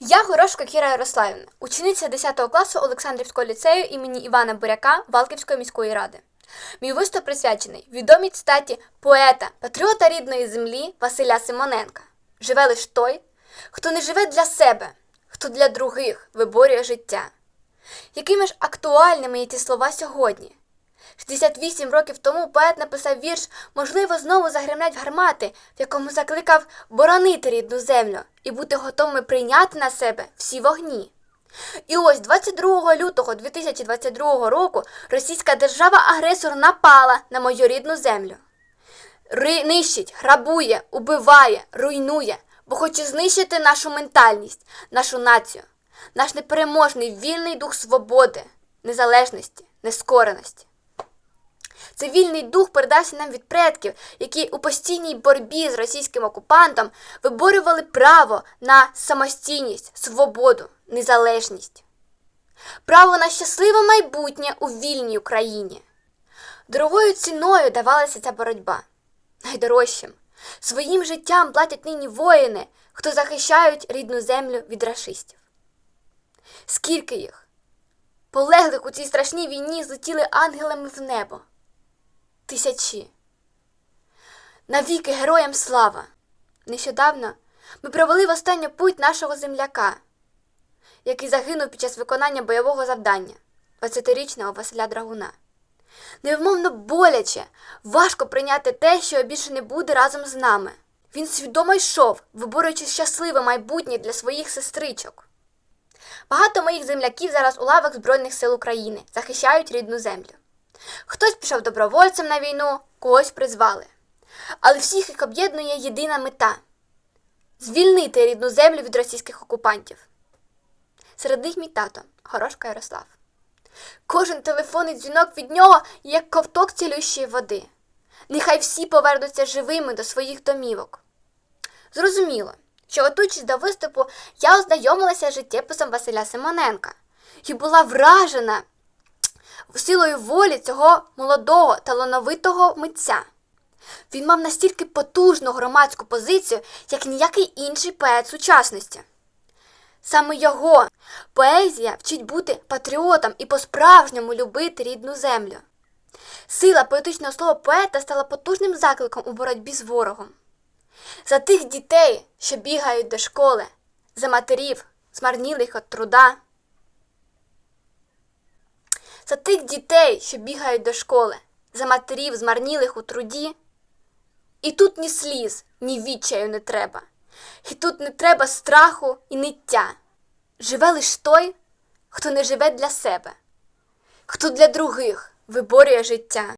Я Горошко Кіра Ярославівна, учениця 10 класу Олександрівського ліцею імені Івана Буряка Валківської міської ради. Мій виступ присвячений відомій цитаті поета, патріота рідної землі Василя Симоненка. Живе лиш той, хто не живе для себе, хто для других виборює життя. Якими ж актуальними є ці слова сьогодні? 68 років тому поет написав вірш Можливо, знову загремлять гармати, в якому закликав боронити рідну землю і бути готовими прийняти на себе всі вогні. І ось 22 лютого 2022 року російська держава-агресор напала на мою рідну землю. Ри- нищить, грабує, убиває, руйнує, бо хоче знищити нашу ментальність, нашу націю, наш непереможний вільний дух свободи, незалежності, нескореності. Це вільний дух передався нам від предків, які у постійній боротьбі з російським окупантом виборювали право на самостійність, свободу, незалежність, право на щасливе майбутнє у вільній Україні. Дорогою ціною давалася ця боротьба. Найдорожчим своїм життям платять нині воїни, хто захищають рідну землю від рашистів. Скільки їх? Полеглих у цій страшній війні злетіли ангелами в небо тисячі. Навіки героям слава! Нещодавно ми провели в останню путь нашого земляка, який загинув під час виконання бойового завдання 20-річного Василя Драгуна. Невмовно боляче, важко прийняти те, що більше не буде разом з нами. Він свідомо йшов, виборюючи щасливе майбутнє для своїх сестричок. Багато моїх земляків зараз у лавах Збройних сил України захищають рідну землю. Хтось пішов добровольцем на війну, когось призвали. Але всіх їх об'єднує єдина мета звільнити рідну землю від російських окупантів. Серед них мій тато, Горошко Ярослав. Кожен телефонний дзвінок від нього як ковток цілющої води. Нехай всі повернуться живими до своїх домівок. Зрозуміло, що готуючись до виступу, я ознайомилася з життєписом Василя Симоненка і була вражена силою волі цього молодого талановитого митця. Він мав настільки потужну громадську позицію, як ніякий інший поет сучасності. Саме його поезія вчить бути патріотом і по-справжньому любити рідну землю. Сила поетичного слова поета стала потужним закликом у боротьбі з ворогом. За тих дітей, що бігають до школи, за матерів, змарнілих від труда. За тих дітей, що бігають до школи, за матерів, змарнілих у труді. І тут ні сліз, ні відчаю не треба. І тут не треба страху і ниття. Живе лиш той, хто не живе для себе, хто для других виборює життя.